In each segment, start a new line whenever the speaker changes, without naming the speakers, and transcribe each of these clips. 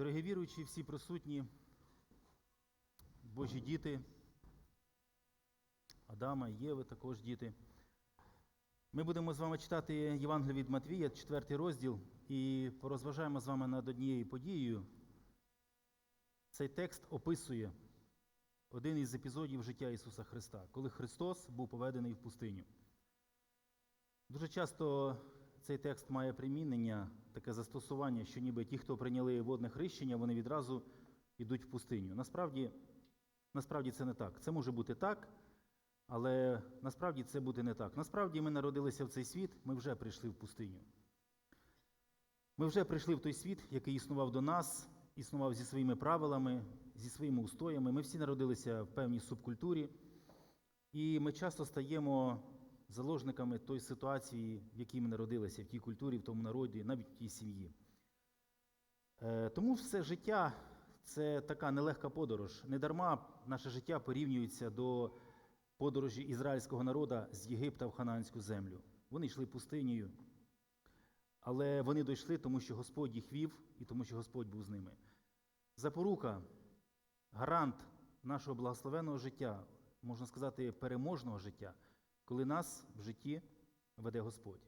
Дорогі віруючі, всі присутні, Божі діти, Адама, Єви також діти. Ми будемо з вами читати Євангеліє від Матвія, 4 розділ, і порозважаємо з вами над однією подією. Цей текст описує один із епізодів життя Ісуса Христа, коли Христос був поведений в пустиню. Дуже часто цей текст має примінення, таке застосування, що ніби ті, хто прийняли водне хрещення, вони відразу йдуть в пустиню. Насправді, насправді це не так. Це може бути так, але насправді це буде не так. Насправді ми народилися в цей світ, ми вже прийшли в пустиню. Ми вже прийшли в той світ, який існував до нас, існував зі своїми правилами, зі своїми устоями. Ми всі народилися в певній субкультурі, і ми часто стаємо заложниками тої ситуації, в якій ми народилися, в тій культурі, в тому народі, навіть в тій сім'ї. Е, Тому все життя це така нелегка подорож. Недарма наше життя порівнюється до подорожі ізраїльського народу з Єгипта в Ханаанську землю. Вони йшли пустинею, але вони дійшли, тому що Господь їх вів і тому, що Господь був з ними. Запорука, гарант нашого благословенного життя, можна сказати, переможного життя, коли нас в житті веде Господь.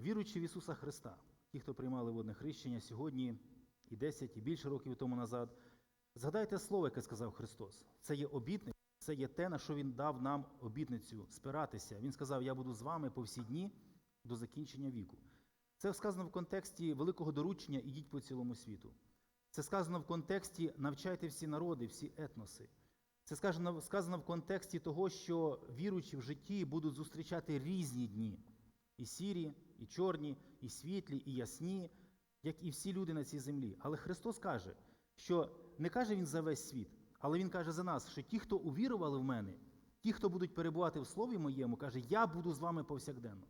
Віруючи в Ісуса Христа, ті, хто приймали водне хрещення сьогодні, і 10, і більше років тому назад, згадайте слово, яке сказав Христос. Це є обітниця, це є те, на що Він дав нам обітницю спиратися. Він сказав: Я буду з вами по всі дні до закінчення віку. Це сказано в контексті великого доручення ідіть по цілому світу. Це сказано в контексті навчайте всі народи, всі етноси. Це сказано, сказано в контексті того, що віруючі в житті будуть зустрічати різні дні: і сірі, і чорні, і світлі, і ясні, як і всі люди на цій землі. Але Христос каже, що не каже Він за весь світ, але Він каже за нас, що ті, хто увірували в мене, ті, хто будуть перебувати в Слові моєму, каже, я буду з вами повсякденно.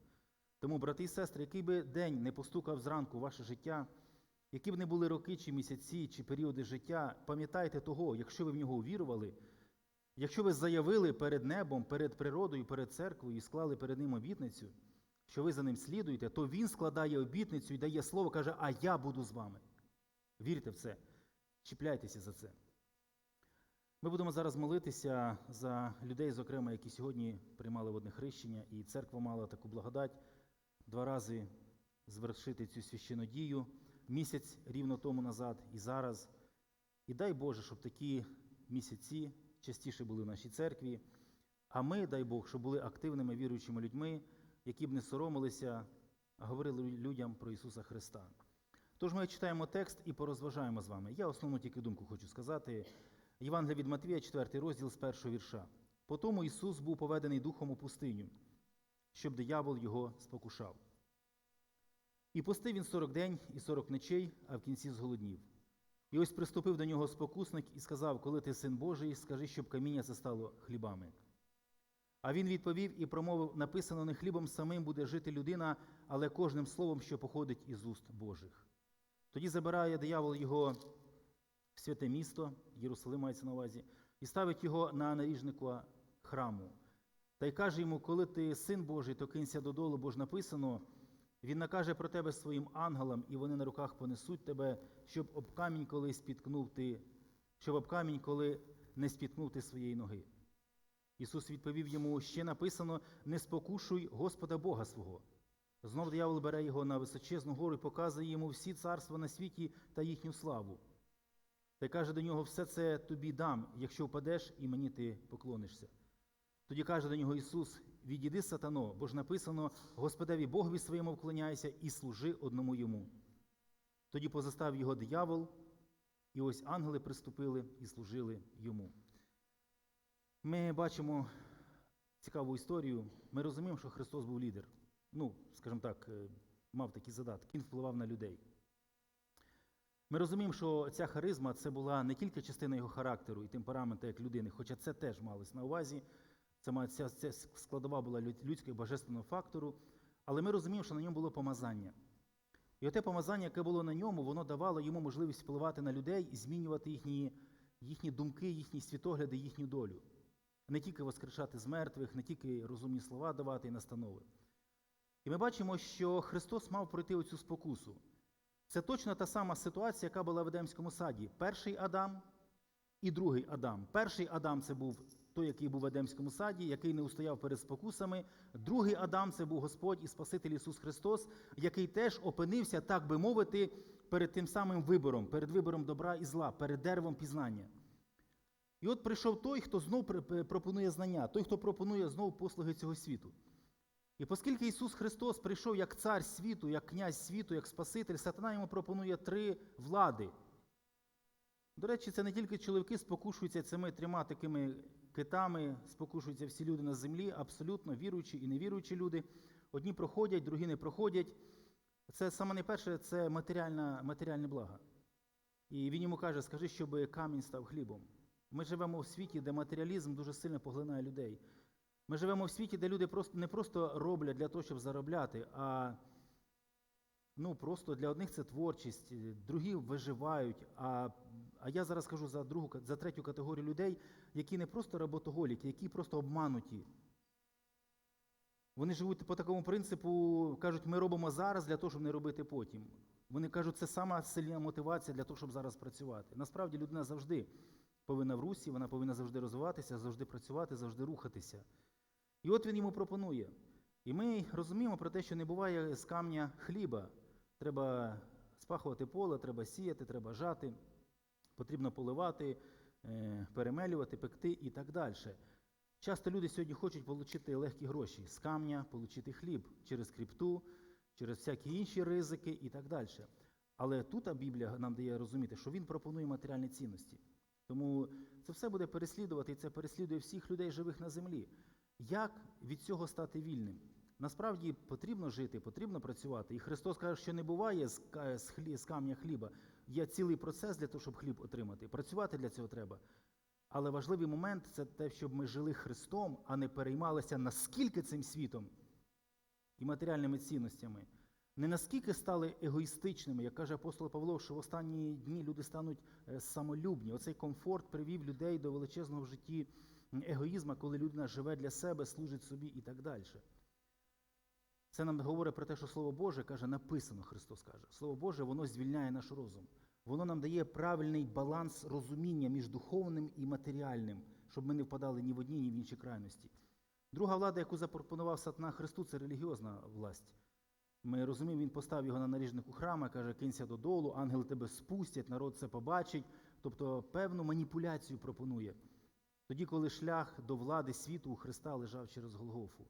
Тому, брати і сестри, який би день не постукав зранку ваше життя, які б не були роки, чи місяці, чи періоди життя, пам'ятайте того, якщо ви в нього увірували, якщо ви заявили перед небом, перед природою, перед церквою і склали перед ним обітницю, що ви за ним слідуєте, то він складає обітницю і дає слово, каже, а я буду з вами. Вірте в це, чіпляйтеся за це. Ми будемо зараз молитися за людей, зокрема, які сьогодні приймали водне хрещення, і церква мала таку благодать два рази звершити цю священну дію місяць рівно тому назад і зараз. І дай Боже, щоб такі місяці частіше були в нашій церкві. А ми, дай Бог, щоб були активними віруючими людьми, які б не соромилися, а говорили людям про Ісуса Христа. Тож ми читаємо текст і порозважаємо з вами. Я основну тільки думку хочу сказати. Євангелія від Матвія, 4 розділ з першого вірша. Потому Ісус був поведений духом у пустиню, щоб диявол його спокушав. І постив він сорок день і сорок ночей, а в кінці зголоднів. І ось приступив до нього спокусник і сказав: Коли ти син Божий, скажи, щоб каміння це стало хлібами. А він відповів і промовив: написано, не хлібом самим буде жити людина, але кожним словом, що походить із уст Божих. Тоді забирає диявол його в святе місто, Єрусалим мається на увазі, і ставить його на наріжнику храму. Та й каже йому, коли ти син Божий, то кинься додолу, бо ж написано, він накаже про тебе своїм ангелам, і вони на руках понесуть тебе, щоб об камінь, коли спіткнув ти, щоб об камінь, коли не спіткнув ти своєї ноги. Ісус відповів йому: ще написано: не спокушуй Господа Бога свого. Знов диявол бере його на височезну гору і показує йому всі царства на світі та їхню славу. Та й каже до нього: все це тобі дам, якщо впадеш, і мені ти поклонишся. Тоді каже до нього Ісус: Відійди, сатано, бо ж написано: Господеві Богові своєму вклоняйся і служи одному йому. Тоді позастав його диявол, і ось ангели приступили і служили йому. Ми бачимо цікаву історію. Ми розуміємо, що Христос був лідер. Ну, скажімо так, е, мав такі задатки, він впливав на людей. Ми розуміємо, що ця харизма це була не тільки частина його характеру і темпераменту як людини, хоча це теж малось на увазі. Це ця, ця складова була людського божественного фактору, але ми розуміємо, що на ньому було помазання. І оте помазання, яке було на ньому, воно давало йому можливість впливати на людей і змінювати їхні, їхні думки, їхні світогляди, їхню долю. Не тільки воскрешати з мертвих, не тільки розумні слова давати і настанови. І ми бачимо, що Христос мав пройти оцю спокусу. Це точно та сама ситуація, яка була в Едемському саді. Перший Адам і другий Адам. Перший Адам це був той, який був в Едемському саді, який не устояв перед спокусами. Другий Адам це був Господь і Спаситель Ісус Христос, який теж опинився, так би мовити, перед тим самим вибором, перед вибором добра і зла, перед деревом пізнання. І от прийшов той, хто знов пропонує знання, той, хто пропонує знов послуги цього світу. І оскільки Ісус Христос прийшов як цар світу, як князь світу, як Спаситель, сатана йому пропонує три влади. До речі, це не тільки чоловіки спокушуються цими трьома такими китами, спокушуються всі люди на землі, абсолютно віруючі і невіруючі люди. Одні проходять, другі не проходять. Це саме найперше це матеріальна, матеріальне благо. І він йому каже: скажи, щоб камінь став хлібом. Ми живемо в світі, де матеріалізм дуже сильно поглинає людей. Ми живемо в світі, де люди просто, не просто роблять для того, щоб заробляти, а ну, просто для одних це творчість, другі виживають. А, а я зараз кажу за, другу, за третю категорію людей, які не просто роботоголіки, які просто обмануті. Вони живуть по такому принципу, кажуть, ми робимо зараз для того, щоб не робити потім. Вони кажуть, це сама сильна мотивація для того, щоб зараз працювати. Насправді людина завжди повинна в русі, вона повинна завжди розвиватися, завжди працювати, завжди рухатися. І от він йому пропонує. І ми розуміємо про те, що не буває з камня хліба. Треба спахувати поле, треба сіяти, треба жати, потрібно поливати, е, перемелювати, пекти і так далі. Часто люди сьогодні хочуть отримати легкі гроші з камня, отримати хліб через крипту, через всякі інші ризики і так далі. Але тут Біблія нам дає розуміти, що він пропонує матеріальні цінності. Тому це все буде переслідувати, і це переслідує всіх людей живих на землі. Як від цього стати вільним? Насправді потрібно жити, потрібно працювати. І Христос каже, що не буває з, камня хліба. Є цілий процес для того, щоб хліб отримати. Працювати для цього треба. Але важливий момент це те, щоб ми жили Христом, а не переймалися наскільки цим світом і матеріальними цінностями. Не наскільки стали егоїстичними, як каже апостол Павло, що в останні дні люди стануть е, самолюбні. Оцей комфорт привів людей до величезного в житті м, егоїзма, коли людина живе для себе, служить собі і так далі. Це нам говорить про те, що Слово Боже каже, написано, Христос каже. Слово Боже, воно звільняє наш розум. Воно нам дає правильний баланс розуміння між духовним і матеріальним, щоб ми не впадали ні в одні, ні в інші крайності. Друга влада, яку запропонував Сатана Христу, це релігіозна власть. Ми розуміємо, він поставив його на наріжник у храма, каже, кинься додолу, ангели тебе спустять, народ це побачить. Тобто певну маніпуляцію пропонує. Тоді, коли шлях до влади світу у Христа лежав через Голгофу.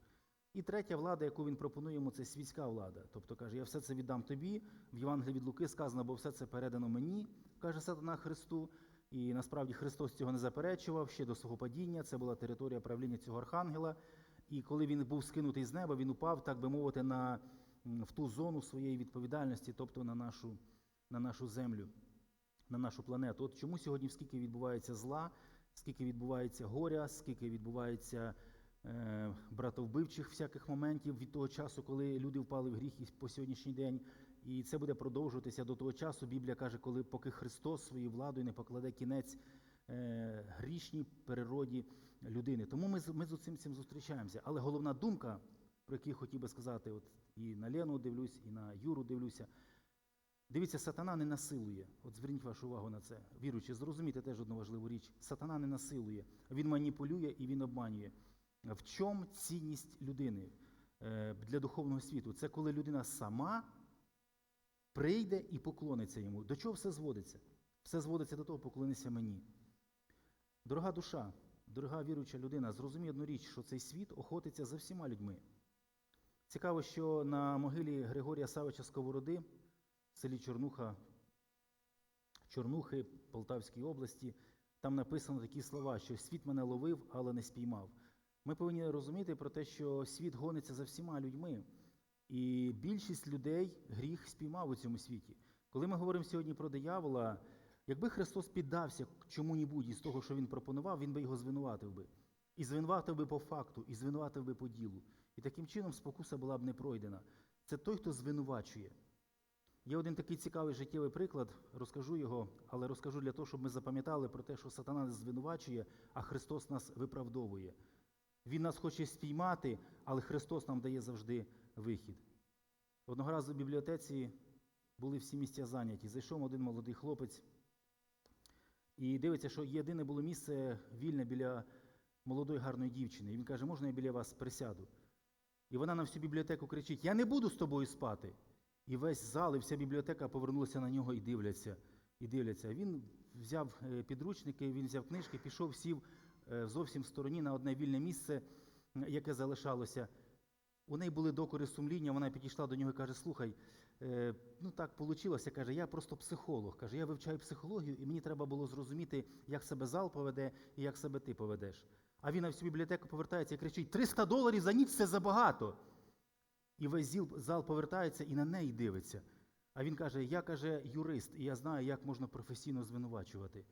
І третя влада, яку він пропонує йому, це світська влада. Тобто каже, я все це віддам тобі. В Євангелії від Луки сказано, бо все це передано мені, каже сатана Христу. І насправді Христос цього не заперечував ще до свого падіння. Це була територія правління цього архангела. І коли він був скинутий з неба, він упав, так би мовити, на, в ту зону своєї відповідальності, тобто на нашу, на нашу землю, на нашу планету. От чому сьогодні скільки відбувається зла, скільки відбувається горя, скільки відбувається братовбивчих всяких моментів від того часу, коли люди впали в гріх і по сьогоднішній день. І це буде продовжуватися до того часу. Біблія каже, коли поки Христос своєю владою не покладе кінець е, грішній природі людини. Тому ми, ми з цим цим зустрічаємося. Але головна думка, про яку хотів би сказати, от і на Лену дивлюсь, і на Юру дивлюся. Дивіться, сатана не насилує. От зверніть вашу увагу на це. Віруючи, зрозумійте теж одну важливу річ. Сатана не насилує, він маніпулює і він обманює. В чому цінність людини е, для духовного світу? Це коли людина сама прийде і поклониться йому. До чого все зводиться? Все зводиться до того, поклонися мені. Дорога душа, дорога віруюча людина, зрозумій одну річ, що цей світ охотиться за всіма людьми. Цікаво, що на могилі Григорія Савича Сковороди в селі Чорнуха, Чорнухи Полтавської області, там написано такі слова, що світ мене ловив, але не спіймав. Ми повинні розуміти про те, що світ гониться за всіма людьми, і більшість людей гріх спіймав у цьому світі. Коли ми говоримо сьогодні про диявола, якби Христос піддався чому-небудь із того, що він пропонував, він би його звинуватив би. І звинуватив би по факту, і звинуватив би по ділу. І таким чином спокуса була б не пройдена. Це той, хто звинувачує. Є один такий цікавий життєвий приклад, розкажу його, але розкажу для того, щоб ми запам'ятали про те, що сатана нас звинувачує, а Христос нас виправдовує. Він нас хоче спіймати, але Христос нам дає завжди вихід. Одного разу в бібліотеці були всі місця зайняті. Зайшов один молодий хлопець і дивиться, що єдине було місце вільне біля молодої гарної дівчини. І він каже, можна я біля вас присяду? І вона на всю бібліотеку кричить: Я не буду з тобою спати. І весь зал, і вся бібліотека повернулася на нього і дивляться. І дивляться. Він взяв е, підручники, він взяв книжки, пішов, сів зовсім в стороні на одне вільне місце, яке залишалося. У неї були докори сумління, вона підійшла до нього і каже: Слухай, е, ну так вийшло, каже, я просто психолог. Каже, я вивчаю психологію, і мені треба було зрозуміти, як себе зал поведе і як себе ти поведеш. А він на всю бібліотеку повертається і кричить: 300 доларів за ніч це забагато. І весь зал повертається і на неї дивиться. А він каже: Я каже, юрист, і я знаю, як можна професійно звинувачувати.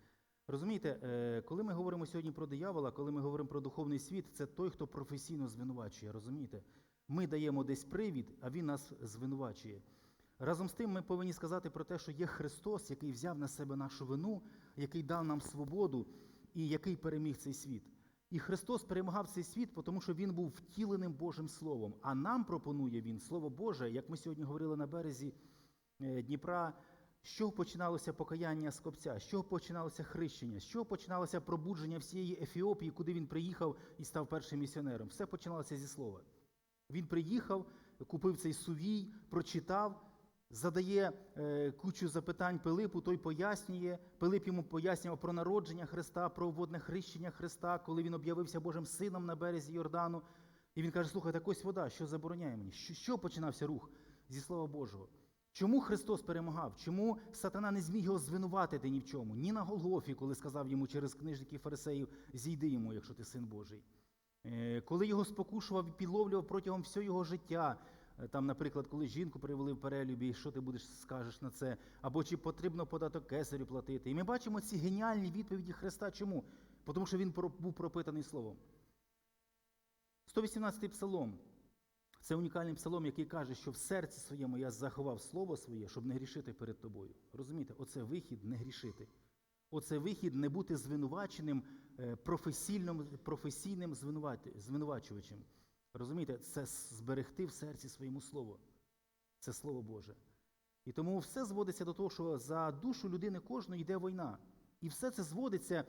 Розумієте, е, коли ми говоримо сьогодні про диявола, коли ми говоримо про духовний світ, це той, хто професійно звинувачує. Розумієте? Ми даємо десь привід, а він нас звинувачує. Разом з тим, ми повинні сказати про те, що є Христос, який взяв на себе нашу вину, який дав нам свободу і який переміг цей світ. І Христос перемагав цей світ, тому що Він був втіленим Божим Словом. А нам пропонує Він Слово Боже, як ми сьогодні говорили на березі е, Дніпра, чого починалося покаяння скопця, чого починалося хрещення, чого починалося пробудження всієї Ефіопії, куди він приїхав і став першим місіонером. Все починалося зі слова. Він приїхав, купив цей сувій, прочитав, задає е, кучу запитань Пилипу, той пояснює. Пилип йому пояснював про народження Христа, про водне хрещення Христа, коли він об'явився Божим сином на березі Йордану. І він каже: слухай, так ось вода, що забороняє мені? Що, що починався рух зі Слова Божого? Чому Христос перемагав? Чому сатана не зміг його звинуватити ні в чому? Ні на Голгофі, коли сказав йому через книжників фарисеїв, зійди йому, якщо ти син Божий. Е, Коли його спокушував і підловлював протягом всього його життя, е, там, наприклад, коли жінку привели в перелюбі, що ти будеш скажеш на це, або чи потрібно податок кесарю платити. І ми бачимо ці геніальні відповіді Христа. Чому? Тому що він був пропитаний словом. 118-й псалом. Це унікальний псалом, який каже, що в серці своєму я заховав слово своє, щоб не грішити перед тобою. Розумієте, оце вихід не грішити. Оце вихід не бути звинуваченим е, професійним, професійним звинувачувачем. Розумієте, це зберегти в серці своєму слово. Це Слово Боже. І тому все зводиться до того, що за душу людини кожної йде війна. І все це зводиться,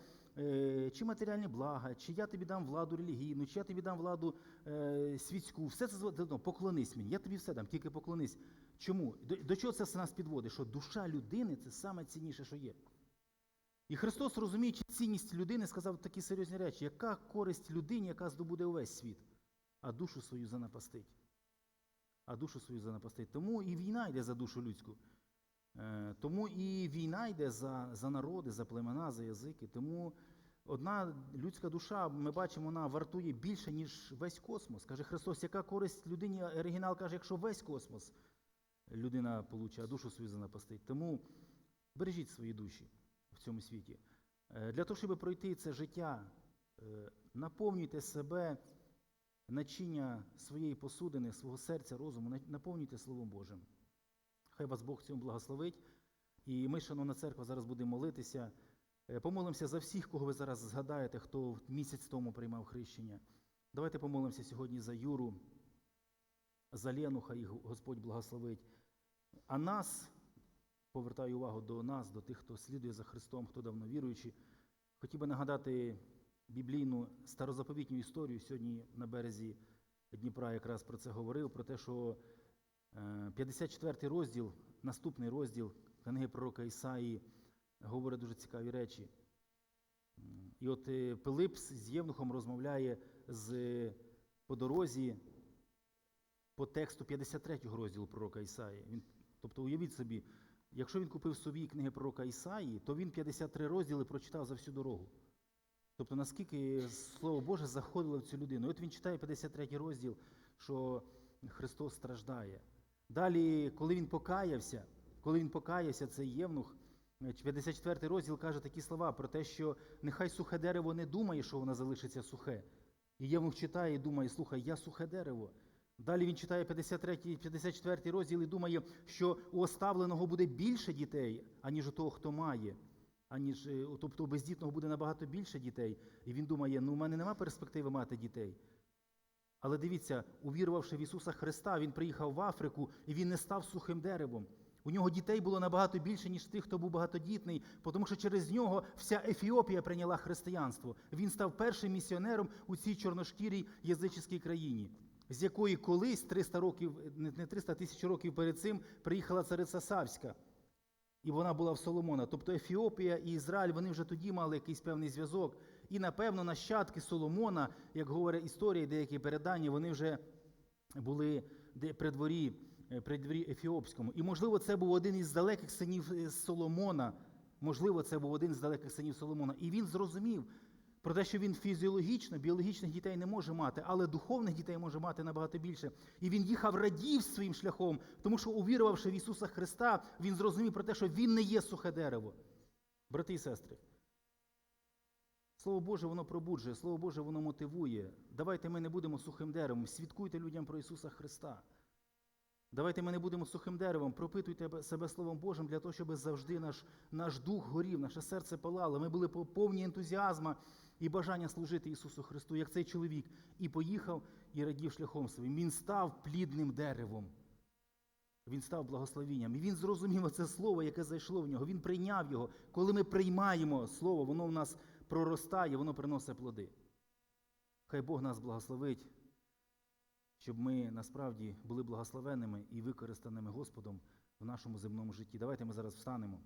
чи матеріальні блага, чи я тобі дам владу релігійну, чи я тобі дам владу е, світську. Все це зводиться поклонись мені. Я тобі все дам, тільки поклонись. Чому? До, до чого це нас підводить? Що душа людини це саме цінніше, що є. І Христос, розуміючи цінність людини, сказав такі серйозні речі, яка користь людині, яка здобуде увесь світ, а душу свою занапастить. А душу свою занапастить. Тому і війна йде за душу людську. Е, Тому і війна йде за, за народи, за племена, за язики. Тому одна людська душа, ми бачимо, вона вартує більше, ніж весь космос. Каже Христос, яка користь людині? Оригінал каже, якщо весь космос людина получить, а душу свою занапастить. Тому бережіть свої душі в цьому світі. Е, Для того, щоб пройти це життя, е, наповнюйте себе начиння своєї посудини, свого серця, розуму, наповнюйте Словом Божим. Хай вас Бог цьому благословить. І ми, шановна церква, зараз будемо молитися. Е, Помолимося за всіх, кого ви зараз згадаєте, хто місяць тому приймав хрещення. Давайте помолимося сьогодні за Юру, за Лену, хай їх Господь благословить. А нас, повертаю увагу до нас, до тих, хто слідує за Христом, хто давно віруючий, хотів би нагадати біблійну старозаповітню історію. Сьогодні на березі Дніпра якраз про це говорив, про те, що 54 розділ, наступний розділ книги пророка Ісаї говорить дуже цікаві речі. І от е, Пилип з з Євнухом розмовляє з, по дорозі по тексту 53 розділу пророка Ісаї. Він, тобто, уявіть собі, якщо він купив собі книги пророка Ісаї, то він 53 розділи прочитав за всю дорогу. Тобто, наскільки Слово Боже заходило в цю людину. І от він читає 53 розділ, що Христос страждає. Далі, коли він покаявся, коли він покаявся, цей євнух, е, 54 розділ каже такі слова про те, що нехай сухе дерево не думає, що воно залишиться сухе. І євнух читає і думає, слухай, я сухе дерево. Далі він читає 53, 54 розділ і думає, що у оставленого буде більше дітей, аніж у того, хто має. Аніж, е, тобто у бездітного буде набагато більше дітей. І він думає, ну в мене нема перспективи мати дітей. Але дивіться, увірувавши в Ісуса Христа, він приїхав в Африку і він не став сухим деревом. У нього дітей було набагато більше, ніж тих, хто був багатодітний, тому що через нього вся Ефіопія прийняла християнство. Він став першим місіонером у цій чорношкірій язичській країні, з якої колись 300 років, не не 300 тисяч років перед цим приїхала цариця Савська. І вона була в Соломона. Тобто Ефіопія і Ізраїль вони вже тоді мали якийсь певний зв'язок. І, напевно, нащадки Соломона, як говорять історії, деякі передання, вони вже були при дворі, е, при дворі Ефіопському. І, можливо, це був один із далеких синів е, Соломона. Можливо, це був один з далеких синів Соломона. І він зрозумів про те, що він фізіологічно, біологічних дітей не може мати, але духовних дітей може мати набагато більше. І він їхав радів своїм шляхом, тому що, увірувавши в Ісуса Христа, він зрозумів про те, що Він не є сухе дерево. Брати і сестри. Слово Боже, воно пробуджує, Слово Боже, воно мотивує. Давайте ми не будемо сухим деревом, свідкуйте людям про Ісуса Христа. Давайте ми не будемо сухим деревом, пропитуйте себе Словом Божим для того, щоб завжди наш, наш дух горів, наше серце палало. Ми були повні ентузіазма і бажання служити Ісусу Христу, як цей чоловік, і поїхав і радів шляхом своїм. Він став плідним деревом. Він став благословінням. І він зрозумів це слово, яке зайшло в нього. Він прийняв його. Коли ми приймаємо слово, воно в нас проростає, воно приносить плоди. Хай Бог нас благословить, щоб ми насправді були благословенними і використаними Господом в нашому земному житті. Давайте ми зараз встанемо.